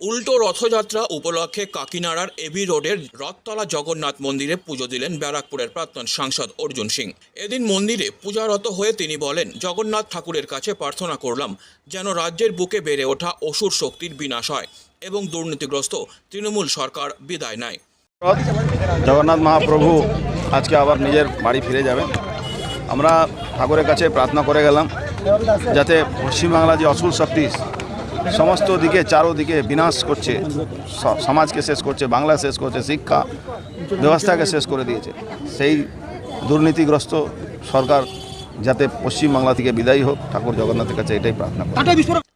উল্টো রথযাত্রা উপলক্ষে কাকিনাড়ার এবি রোডের রথতলা জগন্নাথ মন্দিরে পুজো দিলেন ব্যারাকপুরের প্রাক্তন সাংসদ অর্জুন সিং। এদিন মন্দিরে পূজারত হয়ে তিনি বলেন, জগন্নাথ ঠাকুরের কাছে প্রার্থনা করলাম, যেন রাজ্যের বুকে বেড়ে ওঠা অসুর শক্তির বিনাশ হয় এবং দুর্নীতিগ্রস্ত তৃণমূল সরকার বিদায় নেয়। জগন্নাথ মহাপ্রভু আজকে আবার নিজের বাড়ি ফিরে যাবেন। আমরা ঠাকুরের কাছে প্রার্থনা করে গেলাম, যাতে পশ্চিমবাংলা যে অসুর শক্তি সমস্ত দিকে চারোদিকে বিনাশ করছে সমাজকে শেষ করছে বাংলা শেষ করছে শিক্ষা ব্যবস্থাকে শেষ করে দিয়েছে। সেই দুর্নীতিগ্রস্ত সরকার যাতে পশ্চিমবাংলা থেকে বিদায়ী হোক ঠাকুর জগন্নাথের কাছে এটাই প্রার্থনা করি।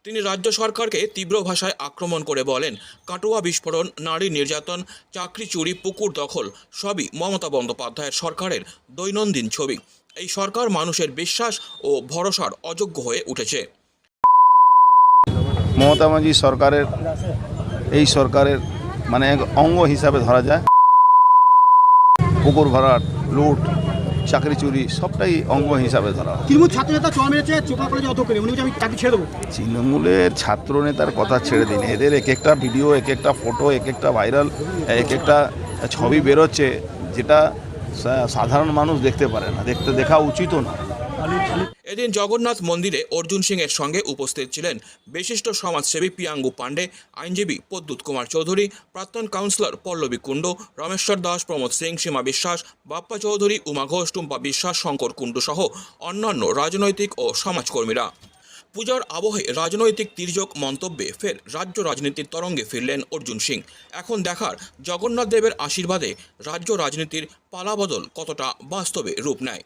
তিনি রাজ্য সরকারকে তীব্র ভাষায় আক্রমণ করে বলেন কাটোয়া বিস্ফোরণ নারী নির্যাতন চাকরি চুরি পুকুর দখল সবই মমতা বন্দ্যোপাধ্যায়ের সরকারের দৈনন্দিন ছবি। এই সরকার মানুষের বিশ্বাস ও ভরসার অযোগ্য হয়ে উঠেছে। মমতা মাঝি সরকারের এই সরকারের মানে এক অঙ্গ হিসাবে ধরা যায়। পুকুর ভরাট লুট চাকরি চুরি সবটাই অঙ্গ হিসাবে ধরা হয়। তৃণমূল ছাত্র নেতা চোয়া মেরেছে উনি আমি চাকরি ছেড়ে দেবো। তৃণমূলের ছাত্র নেতার কথা ছেড়ে দিন। এদের এক একটা ভিডিও এক একটা ফটো এক একটা ভাইরাল এক একটা ছবি বেরোচ্ছে যেটা সাধারণ মানুষ দেখতে পারে না। দেখতে দেখা উচিতও না। এদিন জগন্নাথ মন্দিরে অর্জুন সিং এর সঙ্গে উপস্থিত ছিলেন বিশিষ্ট সমাজসেবী পিয়াঙ্গু পাণ্ডে, আইনজীবী প্রদ্যুৎ কুমার চৌধুরী, প্রাক্তন কাউন্সিলর পল্লবী কুণ্ড, রমেশ্বর দাস, প্রমোদ সিং, সীমা বিশ্বাস, বাপ্পা চৌধুরী, উমা ঘোষ, টুম্পা বিশ্বাস, শঙ্কর কুণ্ডু সহ অন্যান্য রাজনৈতিক ও সমাজকর্মীরা। পূজার আবহে রাজনৈতিক তির্যক মন্তব্যে ফের রাজ্য রাজনীতির তরঙ্গে ফিরলেন অর্জুন সিং। এখন দেখার জগন্নাথ দেবের আশীর্বাদে রাজ্য রাজনীতির পালাবদল কতটা বাস্তবে রূপ নেয়।